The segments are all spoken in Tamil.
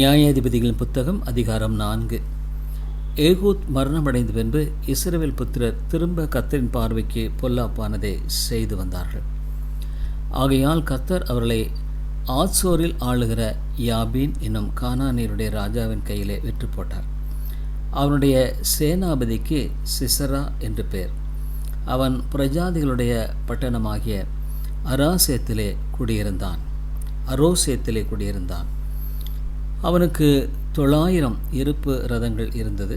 நியாயாதிபதிகளின் புத்தகம் அதிகாரம் நான்கு. ஏகூத் மரணமடைந்த பின்பு இஸ்ரேல் புத்திரர் திரும்ப கத்தரின் பார்வைக்கு பொல்லாப்பானதை செய்து வந்தார்கள். ஆகையால் கத்தர் அவர்களை ஆத்சோரில் ஆளுகிற யாபீன் என்னும் கானானியருடைய ராஜாவின் கையிலே விற்று போட்டார் அவனுடைய சேனாபதிக்கு சிசரா என்று பெயர். அவன் பிரஜாதிகளுடைய பட்டணமாகிய அராசேத்திலே குடியிருந்தான். அரோசேத்திலே குடியிருந்தான். அவனுக்கு தொள்ளாயிரம் இருப்பு ரதங்கள் இருந்தது.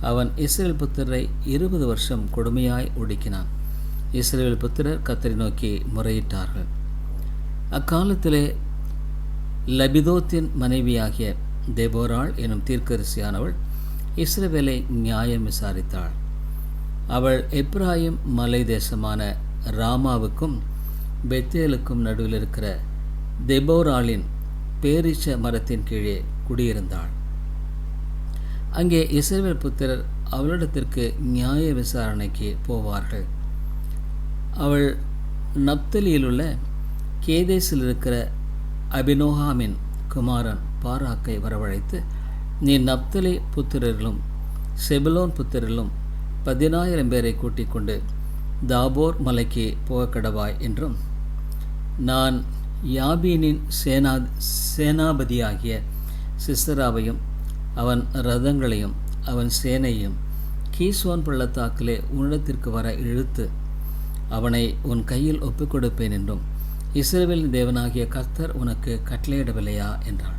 அவன் இஸ்ரேல் புத்திரரை இருபது வருஷம் கொடுமையாய் ஒடுக்கினான். இஸ்ரேல் புத்திரர் கத்தரை நோக்கி முறையிட்டார்கள். அக்காலத்திலே லபிதோத்தின் மனைவியாகிய தேபோராள் எனும் தீர்க்கரிசியானவள் இஸ்ரவேலை நியாயம் விசாரித்தாள். அவள் எப்ராஹிம் மலை தேசமான ராமாவுக்கும் பெத்தேலுக்கும் நடுவில் இருக்கிற தெபோராளின் பேரிச்ச மரத்தின் கீழே குடியிருந்தாள். அங்கே இசைவர் புத்திரர் அவளிடத்திற்கு நியாய விசாரணைக்கு போவார்கள். அவள் நப்தலியில் உள்ள கேதேசில் இருக்கிற அபினோகாமின் குமாரன் பாராக்கை வரவழைத்து நீ நப்தலி புத்திரரிலும் செபிலோன் புத்திரரிலும் பதினாயிரம் பேரை கூட்டிக் கொண்டு தாபோர் மலைக்கு போகக்கடவாய் என்றும் நான் யாபீனின் சேனா சேனாபதியாகிய சிஸ்தராவையும் அவன் ரதங்களையும் அவன் சேனையும் கீசோன் பள்ளத்தாக்கிலே உன்னிடத்திற்கு வர இழுத்து அவனை உன் கையில் ஒப்புக் கொடுப்பேன் என்றும் இஸ்ரேலின் தேவனாகிய கர்த்தர் உனக்கு கட்டளையிடவில்லையா? என்றாள்.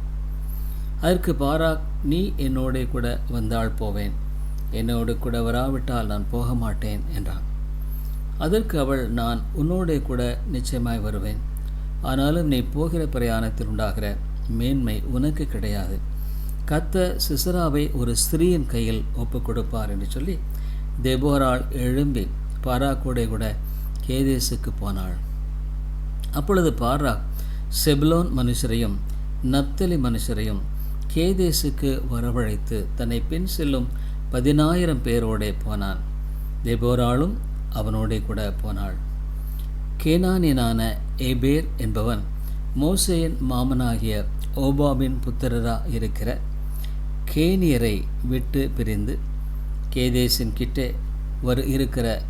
அதற்கு பாராக் நீ என்னோட கூட வந்தால் போவேன். என்னோடு கூட வராவிட்டால் நான் போக மாட்டேன் என்றான். அதற்கு அவள் நான் உன்னோட கூட நிச்சயமாய் வருவேன். ஆனாலும் நீ போகிற பிரயாணத்தில் உண்டாகிற மேன்மை உனக்கு கிடையாது. கத்த சிசராவை ஒரு ஸ்திரீயின் கையில் ஒப்பு கொடுப்பார் என்று சொல்லி தெபோரால் எழும்பி பாராக்கூடை கூட கேதேசுக்கு போனாள். அப்பொழுது பாரா செபிலோன் மனுஷரையும் நப்தலி மனுஷரையும் கேதேசுக்கு வரவழைத்து தன்னை பின் செல்லும் பதினாயிரம் பேரோடே போனான். தெபோராளும் அவனோடே கூட போனாள். கேனானியனான ஏபேர் என்பவன் மோசையின் மாமனாகிய ஓபாபின் புத்திரராக இருக்கிற கேனியரை விட்டு பிரிந்து கேதேசின் கிட்டே வரு இருக்கிற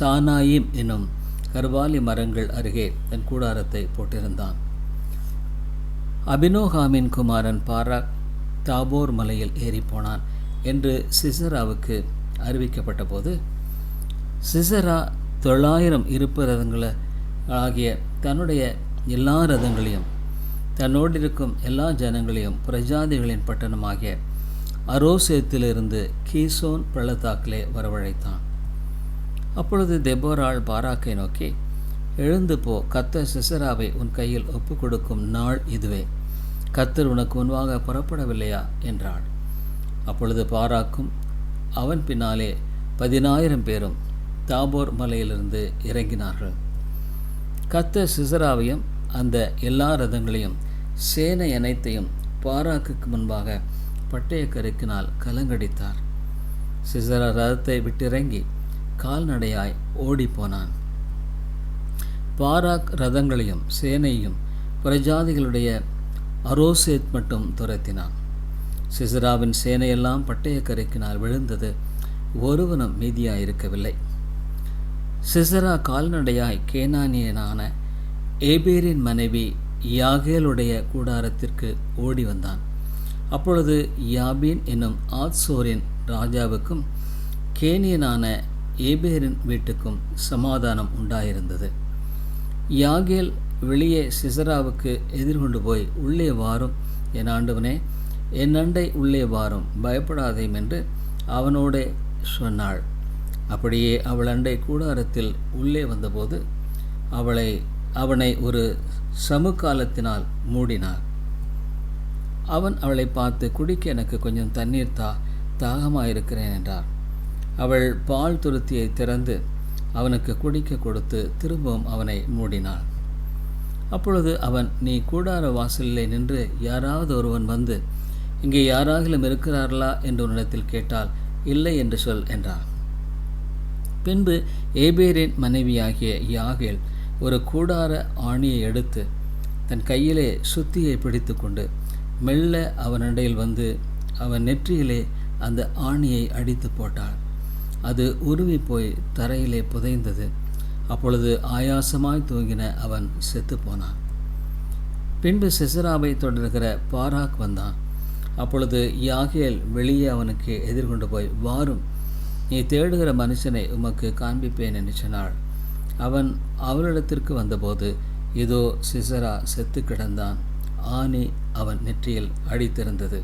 சானாயிம் என்னும் கர்வாலி மரங்கள் அருகே தன் கூடாரத்தை போட்டிருந்தான். அபினோகாமின் குமாரன் பாராக் தாபோர் மலையில் ஏறிப்போனான் என்று சிசராவுக்கு அறிவிக்கப்பட்ட போது சிசரா தொள்ளாயிரம் இருப்பு ரதங்களை ஆகிய தன்னுடைய எல்லா ரதங்களையும் தன்னோடு இருக்கும் எல்லா ஜனங்களையும் பிரஜாதிகளின் பட்டணமாகிய அரோசியத்திலிருந்து கீசோன் பள்ளத்தாக்கிலே வரவழைத்தான். அப்பொழுது தெபோராள் பாராக்கை நோக்கி எழுந்து போ கத்த சிசராவை உன் கையில் ஒப்பு கொடுக்கும் நாள் இதுவே. கத்தர் உனக்கு முன்பாக புறப்படவில்லையா? என்றாள். அப்பொழுது பாராக்கும் அவன் பின்னாலே பதினாயிரம் பேரும் தாபோர் மலையிலிருந்து இறங்கினார்கள். கத்த சிசராவையும் அந்த எல்லா ரதங்களையும் சேனை அனைத்தையும் பாராக்குக்கு முன்பாக பட்டய கருக்கினால் கலங்கடித்தார். சிசரா ரதத்தை விட்டிறங்கி கால்நடையாய் ஓடிப்போனான். பாராக் ரதங்களையும் சேனையும் பிரஜாதிகளுடைய அரோசேத் மட்டும் துரத்தினான். சிசராவின் சேனையெல்லாம் பட்டயக்கரைக்கினால் விழுந்தது ஒருவனும் மீதியாயிருக்கவில்லை. சிசரா கால்நடையாய் கேனானியனான ஏபேரின் மனைவி யாகேலுடைய கூடாரத்திற்கு ஓடி வந்தான். அப்பொழுது யாபீன் என்னும் ஆத்சோரின் ராஜாவுக்கும் கேனியனான ஏபேரின் வீட்டுக்கும் சமாதானம் உண்டாயிருந்தது. யாகேல் வெளியே சிசராவுக்கு எதிர்கொண்டு போய் உள்ளே வாரும் என் ஆண்டவனே என் அண்டை உள்ளே வாரும் பயப்படாதேம் என்று அவனோடே சொன்னாள். அப்படியே அவள் அண்டை கூடாரத்தில் உள்ளே வந்தபோது அவளை அவனை ஒரு சமுக்காலத்தினால் மூடினார் அவன் அவளை பார்த்து குடிக்க எனக்கு கொஞ்சம் தண்ணீர் தா தாகமாயிருக்கிறேன் என்றார் அவள் பால் துருத்தியை திறந்து அவனுக்கு குடிக்க கொடுத்து திரும்பவும் அவனை மூடினாள். அப்பொழுது அவன் நீ கூடார வாசலிலே நின்று யாராவது ஒருவன் வந்து இங்கே யாராகிலும் இருக்கிறார்களா? என்று உன்னிடத்தில் கேட்டால் இல்லை என்று சொல் என்றார் பின்பு ஏபேரின் மனைவியாகிய யாகேல் ஒரு கூடார ஆணியை எடுத்து தன் கையிலே சுத்தியை பிடித்து கொண்டு மெல்ல அவனிடையில் வந்து அவன் நெற்றியிலே அந்த ஆணியை அடித்து போட்டாள். அது உருவி போய் தரையிலே புதைந்தது. அப்பொழுது ஆயாசமாய் தூங்கின அவன் செத்து போனான் பின்பு சிசராவை தொடர்கிற பாராக் வந்தான். அப்பொழுது யாகேல் வெளியே அவனுக்கு எதிர்கொண்டு போய் வாரும் நீ தேடுகிற மனுஷனை உமக்கு காண்பிப்பேன் என்று சொன்னாள். அவன் அவளிடத்திற்கு வந்தபோது இதோ சிசரா செத்து கிடந்தான். ஆணி அவன் நெற்றியில் அடித்திருந்தது.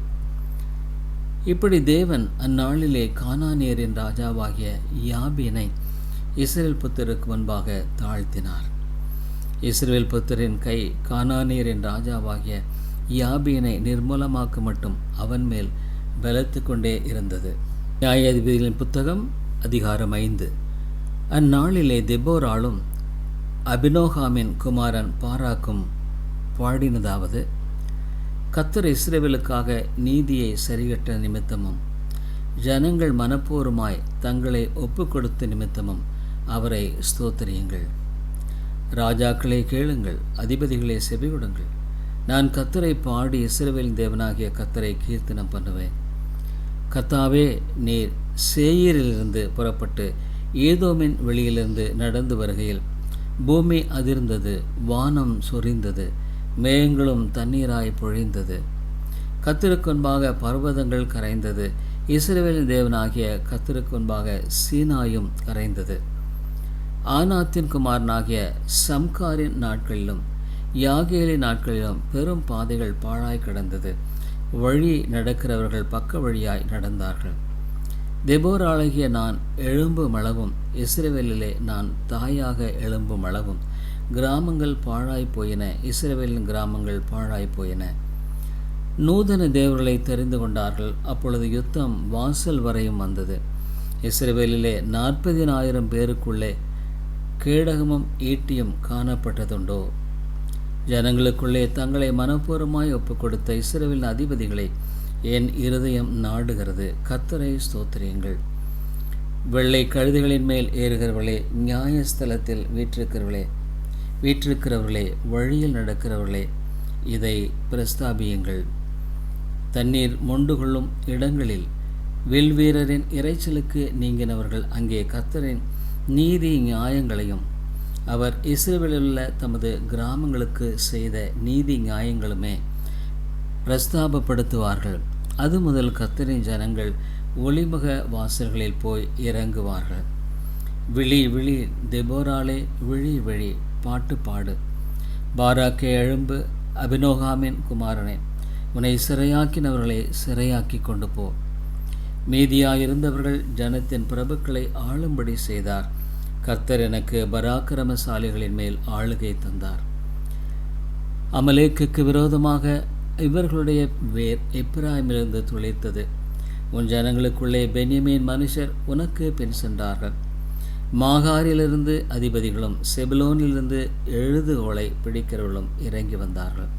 இப்படி தேவன் அந்நாளிலே கானானியரின் ராஜாவாகிய யாபீனை இஸ்ரேல் புத்தருக்கு முன்பாக தாழ்த்தினார். இஸ்ரேல் புத்தரின் கை கானானியரின் ராஜாவாகிய யாபியனை நிர்மூலமாக்க மட்டும் அவன் மேல் பலத்து கொண்டே இருந்தது. நியாயாதிபதிகளின் புத்தகம் அதிகாரம் ஐந்து. அந்நாளிலே தெபோராலும் அபினோகாமின் குமாரன் பாராக்கும் பாடினதாவது கத்தர் இஸ்ரேவேலுக்காக நீதியை சரிகட்ட நிமித்தமும் ஜனங்கள் மனப்பூர்வமாய் தங்களை ஒப்பு கொடுத்த நிமித்தமும் அவரை ஸ்தோத்திரியுங்கள். ராஜாக்களே கேளுங்கள் அதிபதிகளே செவிவிடுங்கள் நான் கத்தரை பாடி இஸ்ரேவேலின் தேவனாகிய கத்தரை கீர்த்தனம் பண்ணுவேன். கத்தாவே நீர் சேயரிலிருந்து புறப்பட்டு ஏதோமின் வெளியிலிருந்து நடந்து வருகையில் பூமி அதிர்ந்தது வானம் சொரிந்தது மேகங்களும் தண்ணீராய் பொழிந்தது. கத்திருக்குன்பாக பர்வதங்கள் கரைந்தது இஸ்ரேலின் தேவனாகிய கத்திருக்குன்பாக சீனாயும் கரைந்தது. ஆனாத்தின் குமாரனாகிய சம்காரின் நாட்களிலும் யாகேலின் நாட்களிலும் பெரும் பாதைகள் பாழாய் கிடந்தது. வழி நடக்கிறவர்கள் பக்க வழியாய் நடந்தார்கள். தெபோராளகிய நான் எழும்பு மளவும் இஸ்ரேவேலிலே நான் தாயாக எழும்பு மளவும் கிராமங்கள் பாழாய் போயின இஸ்ரேவேலின் கிராமங்கள் பாழாய் போயின. நூதன தேவர்களை தெரிந்து கொண்டார்கள். அப்பொழுது யுத்தம் வாசல் வரையும் வந்தது. இஸ்ரேவேலிலே நாற்பதினாயிரம் பேருக்குள்ளே கேடகமும் ஈட்டியும் காணப்பட்டதுண்டோ? ஜனங்களுக்குள்ளே தங்களை மனப்பூர்வமாய் ஒப்புக் கொடுத்த அதிபதிகளை என் இருதயம் நாடுகிறது. கத்தரை ஸ்தோத்திரியுங்கள். வெள்ளை கழுதுகளின் மேல் ஏறுகிறவர்களே நியாயஸ்தலத்தில் வீற்றிருக்கிறவர்களே வீற்றிருக்கிறவர்களே வழியில் நடக்கிறவர்களே இதை பிரஸ்தாபியுங்கள். தண்ணீர் மொண்டு கொள்ளும் இடங்களில் வில்வீரரின் இறைச்சலுக்கு நீங்கினவர்கள் அங்கே கத்தரின் நீதி நியாயங்களையும் அவர் இஸ்ரேலிலுள்ள தமது கிராமங்களுக்கு செய்த நீதி நியாயங்களுமே பிரஸ்தாபப்படுத்துவார்கள். அது முதல் கத்தரின் ஜனங்கள் ஒளிமுக வாசல்களில் போய் இறங்குவார்கள். விழி விழி தெபோராலே விழி விழி பாட்டு பாடு. பாராக்கே எழும்பு அபினோகாமின் குமாரனே உன்னை சிறையாக்கினவர்களை சிறையாக்கி கொண்டு போ. மீதியாயிருந்தவர்கள் ஜனத்தின் பிரபுக்களை ஆளும்படி செய்தார். கர்த்தர் எனக்கு பராக்கிரமசாலிகளின் மேல் ஆளுகை தந்தார். அமலேக்குக்கு விரோதமாக இவர்களுடைய வேர் எப்ராயிமிலிருந்து துளைத்தது. உன் ஜனங்களுக்குள்ளே பென்யமீன் மனுஷர் உனக்கு பின் சென்றார்கள். மாகாரிலிருந்து அதிபதிகளும் செபிலோனிலிருந்து எழுதுகோலை பிடிக்கிறவர்களும் இறங்கி வந்தார்கள்.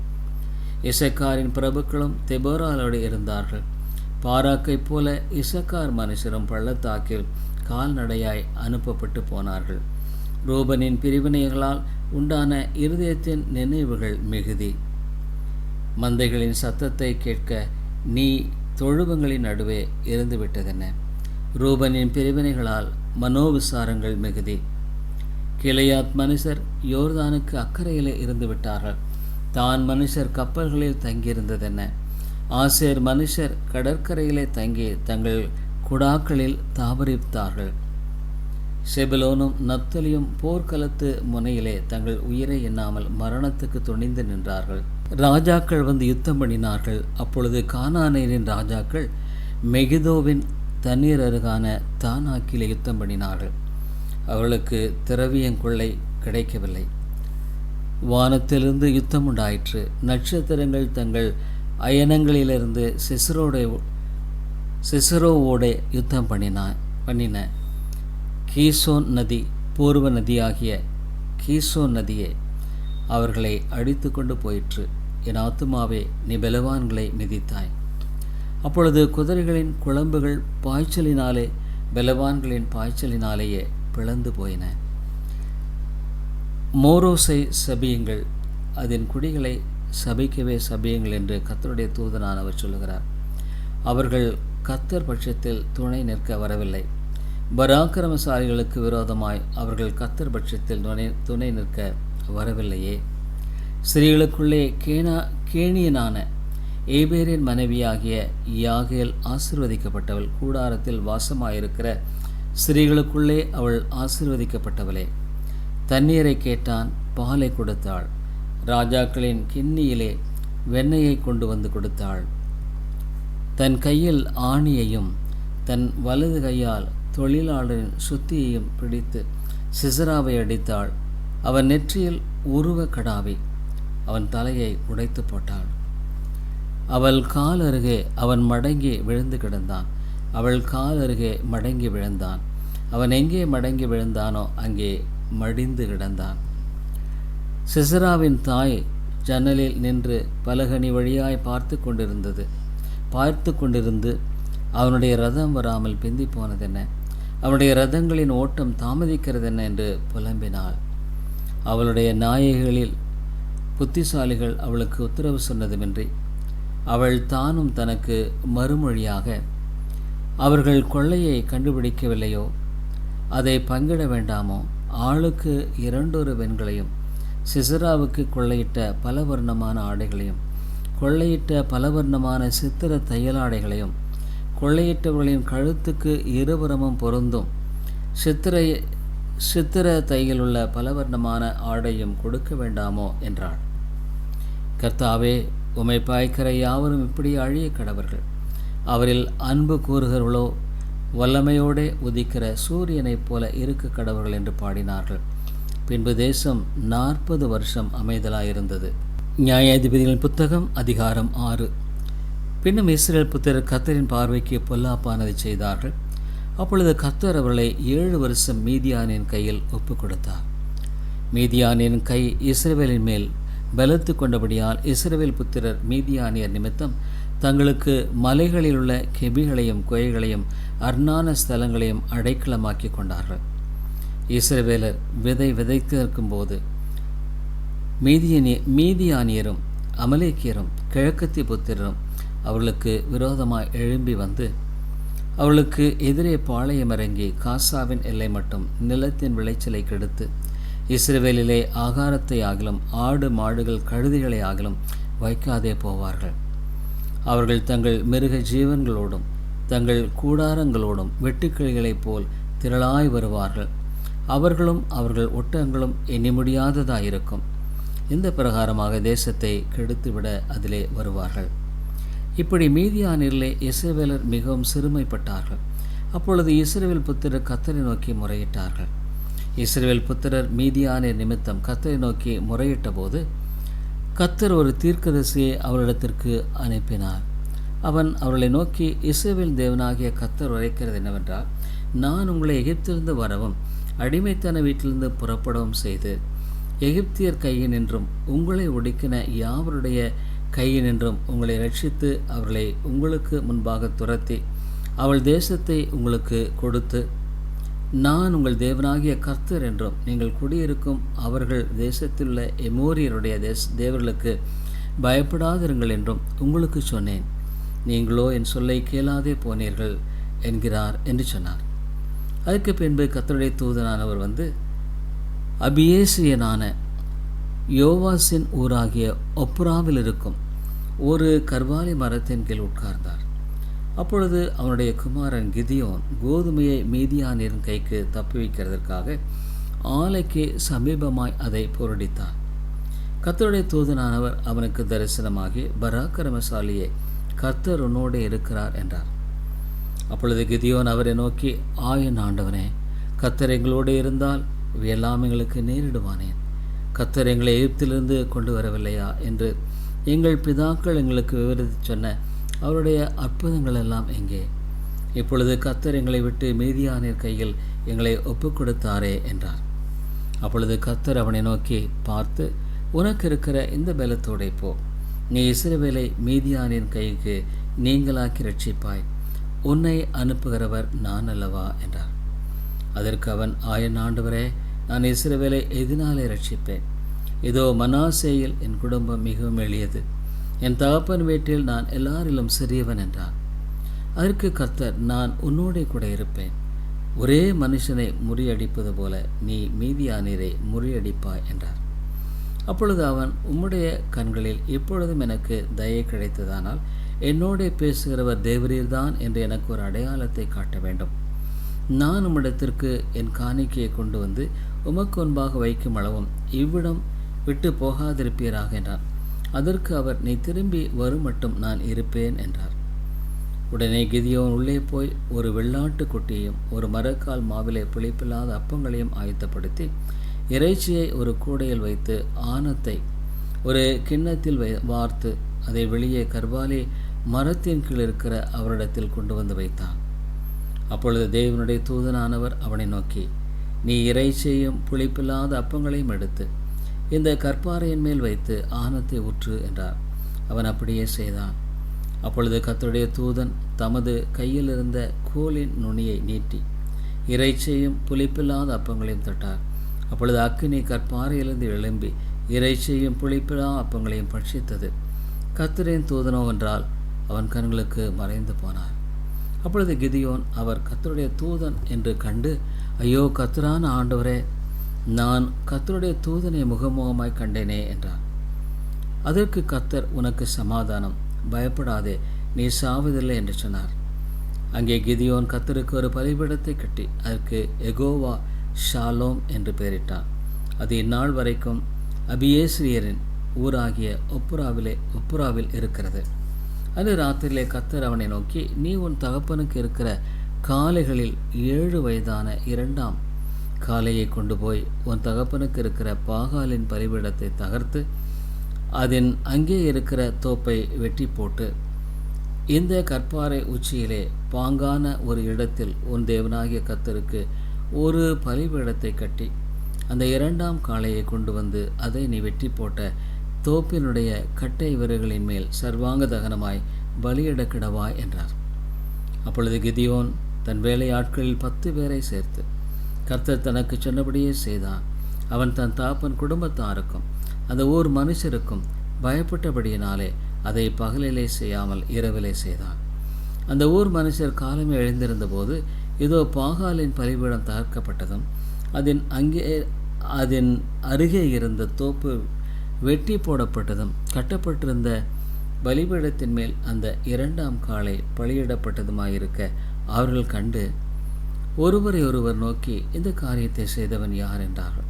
இசக்காரின் பிரபுக்களும் தெபோராலோடு இருந்தார்கள். பாராக்கைப் போல இசக்கார் மனுஷரும் பள்ளத்தாக்கில் கால்நடையாய் அனுப்பப்பட்டு போனார்கள். ரூபனின் பிரிவினைகளால் உண்டான இருதயத்தின் நினைவுகள் மிகுதி. மந்தைகளின் சத்தத்தை கேட்க நீ தொழுவங்களின் நடுவே இருந்துவிட்டதென்ன? ரூபனின் பிரிவினைகளால் மனோவிசாரங்கள் மிகுதி. கிளையாத் மனுஷர் யோர்தானுக்கு அக்கறையில் இருந்து விட்டார்கள் தான் மனுஷர் கப்பல்களில் தங்கியிருந்ததென்ன? ஆசேர் மனுஷர் கடற்கரையிலே தங்கி தங்கள் குடாக்களில் தாபரித்தார்கள் செபலோனும் நப்தலியும் போர்க்களத்து முனையிலே தங்கள் உயிரை எண்ணாமல் மரணத்துக்கு துணிந்து நின்றார்கள். ராஜாக்கள் வந்து யுத்தம் பண்ணினார்கள். அப்பொழுது கானானியரின் ராஜாக்கள் மெகிதோவின் தண்ணீர் அருகான தானாக்கிலே யுத்தம் பண்ணினார்கள். அவர்களுக்கு திரவியங்கொள்ளை கிடைக்கவில்லை. வானத்திலிருந்து யுத்தம் உண்டாயிற்று. நட்சத்திரங்கள் தங்கள் அயனங்களிலிருந்து சிசரோட சிசரோவோட யுத்தம் பண்ணினான் பண்ணின கீசோன் நதி பூர்வ நதியாகிய கீசோன் நதியை அவர்களை அடித்து கொண்டு போயிற்று. என் ஆத்துமாவே நீ பலவான்களை மிதித்தாய். அப்பொழுது குதிரைகளின் குழம்புகள் பாய்ச்சலினாலே பலவான்களின் பாய்ச்சலினாலேயே பிளந்து போயின. மோரோஸை சபியுங்கள். அதன் குடிகளை சபிக்கவே சபியுங்கள் என்று கத்தருடைய தூதனானவர் சொல்லுகிறார். அவர்கள் கத்தர் பட்சத்தில் துணை நிற்க வரவில்லை. பராக்கிரமசாலிகளுக்கு விரோதமாய் அவர்கள் கத்தர் பட்சத்தில் துணை துணை நிற்க வரவில்லையே. ஸ்திரீகளுக்குள்ளே கேனா கேணியனான ஏபேரின் மனைவியாகிய யாகேல் ஆசிர்வதிக்கப்பட்டவள் கூடாரத்தில் வாசமாயிருக்கிற ஸ்திரீகளுக்குள்ளே அவள் ஆசிர்வதிக்கப்பட்டவளே. தண்ணீரை கேட்டான் பாலை கொடுத்தாள். ராஜாக்களின் கிண்ணியிலே வெண்ணெயை கொண்டு வந்து கொடுத்தாள். தன் கையில் ஆணியையும் தன் வலது கையால் தொழிலாளரின் சுத்தியையும் பிடித்து சிசராவை அடித்தாள். அவன் நெற்றியில் உருவ கடாவி அவன் தலையை உடைத்து போட்டாள். அவள் கால் அருகே அவன் மடங்கி விழுந்து கிடந்தான். அவள் கால் அருகே மடங்கி விழுந்தான். அவன் எங்கே மடங்கி விழுந்தானோ அங்கே மடிந்து கிடந்தான். சிசராவின் தாய் ஜன்னலில் நின்று பலகனி வழியாய் பார்த்து கொண்டிருந்தது. பார்த்து கொண்டிருந்து அவனுடைய ரதம் வராமல் பிந்தி போனதென்ன? அவனுடைய ரதங்களின் ஓட்டம் தாமதிக்கிறதென்ன? என்று புலம்பினாள். அவளுடைய நாயகிகளில் புத்திசாலிகள் அவளுக்கு உத்தரவு சொன்னதுமின்றி அவள் தானும் தனக்கு மறுமொழியாக அவர்கள் கொள்ளையை கண்டுபிடிக்கவில்லையோ? அதை பங்கிட வேண்டாமோ? ஆளுக்கு இரண்டொரு வெண்களையும் சிசராவுக்கு கொள்ளையிட்ட பல வர்ணமான ஆடைகளையும் கொள்ளையிட்ட பலவர்ணமான சித்திர தையலாடைகளையும் கொள்ளையிட்டவர்களின் கழுத்துக்கு இருபுறமும் பொருந்தும். சித்திரை சித்திர தையிலுள்ள பலவர்ணமான ஆடையும் கொடுக்க வேண்டாமோ? என்றாள். கர்த்தாவே உமை பாய்க்கிற யாவரும் இப்படி அழிய கடவர்கள். அவரில் அன்பு கூறுகிறவளோ வல்லமையோடே உதிக்கிற சூரியனைப் போல இருக்க கடவர்கள் என்று பாடினார்கள். பின்பு தேசம் நாற்பது வருஷம் அமைதலாயிருந்தது. நியாயாதிபதிகளின் புத்தகம் அதிகாரம் ஆறு. பின்னும் இஸ்ரேல் புத்திரர் கத்தரின் பார்வைக்கு பொல்லாப்பானதை செய்தார்கள். அப்பொழுது கத்தர் அவர்களை ஏழு வருஷம் மீதியானின் கையில் ஒப்பு கொடுத்தார். மீதியானின் கை இஸ்ரேவேலின் மேல் பலத்து கொண்டபடியால் இஸ்ரேவேல் புத்திரர் மீதியானியர் நிமித்தம் தங்களுக்கு மலைகளில் உள்ள கெபிகளையும் குகைகளையும் அர்ணான ஸ்தலங்களையும் அடைக்கலமாக்கி கொண்டார்கள். இஸ்ரவேலர் விதை விதைத்திருக்கும் போது மீதியனி மீதியானியரும் அமலேக்கியரும் கிழக்கத்தி புத்திரரும் அவர்களுக்கு விரோதமாய் எழும்பி வந்து அவளுக்கு எதிரே பாளையம் இறங்கி காசாவின் எல்லை மட்டும் நிலத்தின் விளைச்சலை கெடுத்து இஸ்ரேவேலிலே ஆகாரத்தை ஆகிலும் ஆடு மாடுகள் கழுதிகளை ஆகிலும் வைக்காதே போவார்கள். அவர்கள் தங்கள் மிருக ஜீவன்களோடும் தங்கள் கூடாரங்களோடும் வெட்டுக்கிளிகளைப் போல் திரளாய் வருவார்கள். அவர்களும் அவர்கள் ஒட்டங்களும் எண்ணி முடியாததாயிருக்கும் இந்த பிரகாரமாக தேசத்தை கெடுத்துவிட அதிலே வருவார்கள். இப்படி மீதியானிலே இசைவேலர் மிகவும் சிறுமைப்பட்டார்கள். அப்பொழுது இஸ்ரவேல் புத்திரர் கத்தரை நோக்கி முறையிட்டார்கள். இஸ்ரவேல் புத்திரர் மீதியானின் நிமித்தம் கத்தரை நோக்கி முறையிட்ட போது கத்தர் ஒரு தீர்க்கதரிசியை அவரிடத்திற்கு அனுப்பினார். அவன் அவர்களை நோக்கி இஸ்ரவேல் தேவனாகிய கத்தர் உரைக்கிறது என்னவென்றால் நான் உங்களை எகிப்திலிருந்து வரவும் அடிமைத்தன வீட்டிலிருந்து புறப்படவும் செய்து எகிப்தியர் கையினின்றும் உங்களை ஒடுக்கின யாவருடைய கையினின்றும் உங்களை ரட்சித்து அவர்களை உங்களுக்கு முன்பாக துரத்தி அவள் தேசத்தை உங்களுக்கு கொடுத்து நான் உங்கள் தேவனாகிய கர்த்தர் என்றும் நீங்கள் குடியிருக்கும் அவர்கள் தேசத்திலுள்ள எமோரியருடைய தேச தேவர்களுக்கு பயப்படாதிருங்கள் என்றும் உங்களுக்கு சொன்னேன். நீங்களோ என் சொல்லை கேளாதே போனீர்கள் என்கிறார் என்று சொன்னார். அதற்கு பின்பு கத்தருடைய தூதனானவர் வந்து அபியேசியனான யோவாசின் ஊராகிய ஒப்ராவில் இருக்கும் ஒரு கர்வாலி மரத்தின் கீழ் உட்கார்ந்தார். அப்பொழுது அவனுடைய குமாரன் கிதியோன் கோதுமையை மீதியானின் கைக்கு தப்பி வைக்கிறதற்காக ஆலைக்கு சமீபமாய் அதை புரடித்தார். கத்தருடைய தூதனானவர் அவனுக்கு தரிசனமாகி பராக்கிரமசாலியே கர்த்தர் உன்னோடு இருக்கிறார் என்றார். அப்பொழுது கிதியோன் அவரை நோக்கி ஆயன் ஆண்டவனே கத்தர் எங்களோடு இருந்தால் இவையெல்லாம் எங்களுக்கு நேரிடுவானேன் கத்தர் எங்களை எகிப்திலிருந்து கொண்டு வரவில்லையா என்று எங்கள் பிதாக்கள் எங்களுக்கு விவரித்து சொன்ன அவருடைய அற்புதங்கள் எல்லாம் எங்கே? இப்பொழுது கத்தர் எங்களை விட்டு மீதியானின் கையில் எங்களை ஒப்புக் கொடுத்தாரே என்றார். அப்பொழுது கத்தர் அவனை நோக்கி பார்த்து உனக்கு இருக்கிற இந்த பலத்தோடே போ. நீ இஸ்ரவேலை மீதியானின் கைக்கு நீங்களாக்கி ரட்சிப்பாய் உன்னை அனுப்புகிறவர் நான் அல்லவா? என்றார். அதற்கு அவன் ஆயன் ஆண்டவரே நான் இஸ்ரவேலை எதினாலே ரட்சிப்பேன் இதோ மனாசேயில் என் குடும்பம் மிகவும் எளியது. என் தகப்பன் வீட்டில் நான் எல்லாரிலும் சிறியவன் என்றார். அதற்கு கர்த்தர் நான் உன்னோடே கூட இருப்பேன். ஒரே மனுஷனை முறியடிப்பது போல நீ மீதியானீரை முறியடிப்பாய் என்றார். அப்பொழுது அவன் உம்முடைய கண்களில் இப்பொழுதும் எனக்கு தயை கிடைத்ததானால் என்னோடே பேசுகிறவர் தேவரீர்தான் என்று எனக்கு ஒரு அடையாளத்தை காட்ட வேண்டும். நான் உம்மிடத்திற்கு என் காணிக்கையை கொண்டு வந்து உமக்கு முன்பாக வைக்கும் அளவும் இவ்விடம் விட்டு போகாதிருப்பீராக என்றார். அதற்கு அவர் நீ திரும்பி வரும் மட்டும் நான் இருப்பேன் என்றார். உடனே கிதியோன் உள்ளே போய் ஒரு வெள்ளாட்டு குட்டியையும் ஒரு மரக்கால் மாவிலே புளிப்பில்லாத அப்பங்களையும் ஆயத்தப்படுத்தி இறைச்சியை ஒரு கூடையில் வைத்து ஆனத்தை ஒரு கிண்ணத்தில் வை வார்த்து அதை வெளியே கர்வாலி மரத்தின் கீழ் இருக்கிற அவரிடத்தில் கொண்டு வந்து வைத்தான். அப்பொழுது தேவனுடைய தூதனானவர் அவனை நோக்கி நீ இறைச்சியையும் புளிப்பில்லாத அப்பங்களையும் எடுத்து இந்த கற்பாறையின் மேல் வைத்து ஆனத்தை உற்று என்றார். அவன் அப்படியே செய்தான். அப்பொழுது கத்தருடைய தூதன் தமது கையில் இருந்த கோலின் நுனியை நீட்டி இறைச்சியையும் புளிப்பில்லாத அப்பங்களையும் தொட்டார். அப்பொழுது அக்கினி கற்பாறையிலிருந்து எழும்பி இறைச்சியும் புளிப்பில்லா அப்பங்களையும் பட்சித்தது. கத்திரின் தூதனோ என்றால் அவன் கண்களுக்கு மறைந்து போனார் அப்பொழுது கிதியோன் அவர் கத்தருடைய தூதன் என்று கண்டு ஐயோ கத்தரான ஆண்டவரே நான் கத்தருடைய தூதனை முகமுகமாய் கண்டேனே என்றார். அதற்கு கத்தர் உனக்கு சமாதானம் பயப்படாதே நீ சாவதில்லை என்று சொன்னார். அங்கே கிதியோன் கத்தருக்கு ஒரு பலிபீடத்தை கட்டி அதற்கு எகோவா ஷாலோம் என்று பெயரிட்டான். அது இந்நாள் வரைக்கும் அபியேஸ்ரியரின் ஊராகிய ஒப்புராவிலே ஒப்புராவில் இருக்கிறது. அது ராத்திரியிலே கத்தர் அவனை நோக்கி நீ உன் தகப்பனுக்கு இருக்கிற காளைகளில் ஏழு வயதான இரண்டாம் காளையை கொண்டு போய் உன் தகப்பனுக்கு இருக்கிற பாகாலின் பலிபீடத்தை தகர்த்து அதன் அங்கே இருக்கிற தோப்பை வெட்டி போட்டு இந்த கற்பாறை உச்சியிலே பாங்கான ஒரு இடத்தில் உன் தேவனாகிய கத்தருக்கு ஒரு பலிபீடத்தை கட்டி அந்த இரண்டாம் காளையை கொண்டு வந்து அதை நீ வெட்டி போட்ட தோப்பினுடைய கட்டை விறகுகளின் மேல் சர்வாங்க தகனமாய் பலியிடக்கிடவாய் என்றார். அப்பொழுது கிதியோன் தன் வேலை ஆட்களில் பத்து பேரை சேர்த்து கர்த்தர் தனக்கு சொன்னபடியே செய்தான். அவன் தன் தாப்பன் குடும்பத்தாருக்கும் அந்த ஊர் மனுஷருக்கும் பயப்பட்டபடியினாலே அதை பகலிலே செய்யாமல் இரவிலே செய்தான். அந்த ஊர் மனுஷர் காலமே எழுந்திருந்தபோது இதோ பாகாலின் பலிபீடம் தகர்க்கப்பட்டதும் அதன் அங்கே அதன் அருகே இருந்த தோப்பு வெட்டி போடப்பட்டதும் கட்டப்பட்டிருந்த பலிபீடத்தின் மேல் அந்த இரண்டாம் காலை பலியிடப்பட்டதுமாயிருக்க அவர்கள் கண்டு ஒருவரை ஒருவர் நோக்கி இந்த காரியத்தை செய்தவன் யார் என்றார்கள்.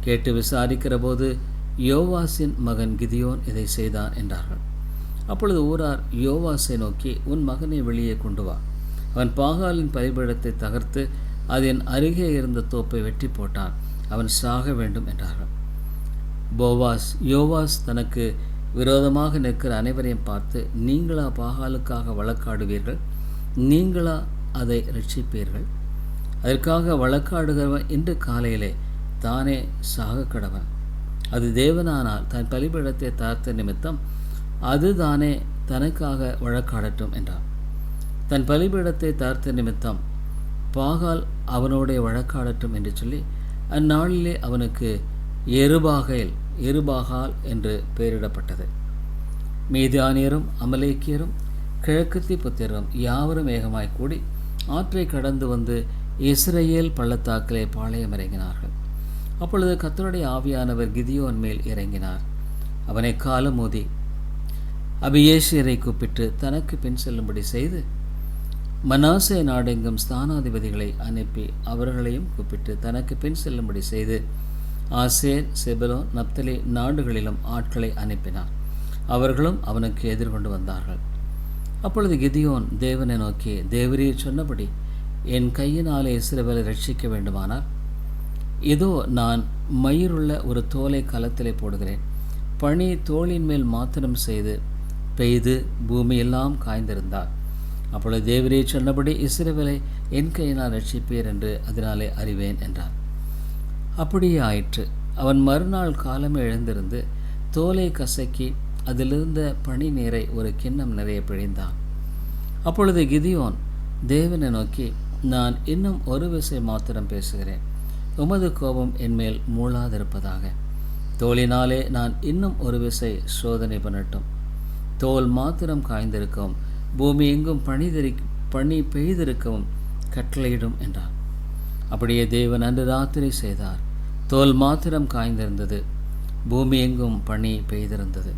கேட்டு விசாரிக்கிற போது யோவாசின் மகன் கிதியோன் இதை செய்தான் என்றார்கள். அப்பொழுது ஊரார் யோவாசை நோக்கி உன் மகனை வெளியே கொண்டு வா. அவன் பாகாலின் பலிபீடத்தை தகர்த்து அதன் அருகே இருந்த தோப்பை வெட்டி போட்டான். அவன் சாக வேண்டும் என்றார்கள். போவாஸ். யோவாஸ் தனக்கு விரோதமாக நிற்கிற அனைவரையும் பார்த்து நீங்களா பாகாலுக்காக வழக்காடுவீர்கள்? நீங்களா அதை ரட்சிப்பீர்கள் அதற்காக வழக்காடுகிறவன் இன்று காலையிலே தானே சாக கடவன் அது தேவனானால் தன் பலிபீடத்தை தார்த்த நிமித்தம் அது தானே தனக்காக வழக்காடட்டும் என்றான். தன் பலிபீடத்தை தார்த்த நிமித்தம் பாகால் அவனோடைய வழக்காடட்டும் என்று சொல்லி அந்நாளிலே அவனுக்கு எருபாகையில் எருபாகால் என்று பெயரிடப்பட்டது. மீதியானியரும் அமலேக்கியரும் கிழக்கு திப்புத்திரரும் யாவரும் வேகமாய் கூடி ஆற்றை கடந்து வந்து இஸ்ரேல் பள்ளத்தாக்கிலே பாளையம் இறங்கினார்கள் அப்பொழுது கத்தருடைய ஆவியானவர் கிதியோன் மேல் இறங்கினார். அவனை காலம் மோதி அபியேஷியரை கூப்பிட்டு தனக்கு பின் செல்லும்படி செய்து மனாசே நாடெங்கும் ஸ்தானாதிபதிகளை அனுப்பி அவர்களையும் கூப்பிட்டு தனக்கு பின் செல்லும்படி செய்து ஆசேர் செபலோ நப்தலி நாடுகளிலும் ஆட்களை அனுப்பினார். அவர்களும் அவனுக்கு எதிர்கொண்டு வந்தார்கள். அப்பொழுது கிதியோன் தேவனை நோக்கி தேவரீர் சொன்னபடி என் கையினாலே இஸ்ரவேலை ரட்சிக்க வேண்டுமானால் இதோ நான் மயிருள்ள ஒரு தோலை களத்திலே போடுகிறேன். பனி தோளின் மேல் மாத்திரம் செய்து பெய்து பூமியெல்லாம் காய்ந்திருந்தார். அப்பொழுது தேவரே சொன்னபடி இஸ்ரவேலை என் கையினால் ரட்சிப்பீர் என்று அதனாலே அறிவேன் என்றார். அப்படியே ஆயிற்று. அவன் மறுநாள் காலம் எழுந்திருந்து தோலை கசக்கி அதிலிருந்த பனி நீரை ஒரு கிண்ணம் நிறைய பிழிந்தான். அப்பொழுது கிதியோன் தேவனை நோக்கி நான் இன்னும் ஒரு விசை மாத்திரம் பேசுகிறேன். உமது கோபம் என்மேல் மூளாதிருப்பதாக தோலினாலே நான் இன்னும் ஒரு விசை சோதனை பண்ணட்டும். தோல் மாத்திரம் காய்ந்திருக்கவும் பூமி எங்கும் பனி தெரி பனி பெய்திருக்கவும் கட்டளையிடும் என்றார் அப்படியே தேவன் அன்று ராத்திரி செய்தார். தோல் மாத்திரம் காய்ந்திருந்தது. பூமி எங்கும் பனி பெய்திருந்தது.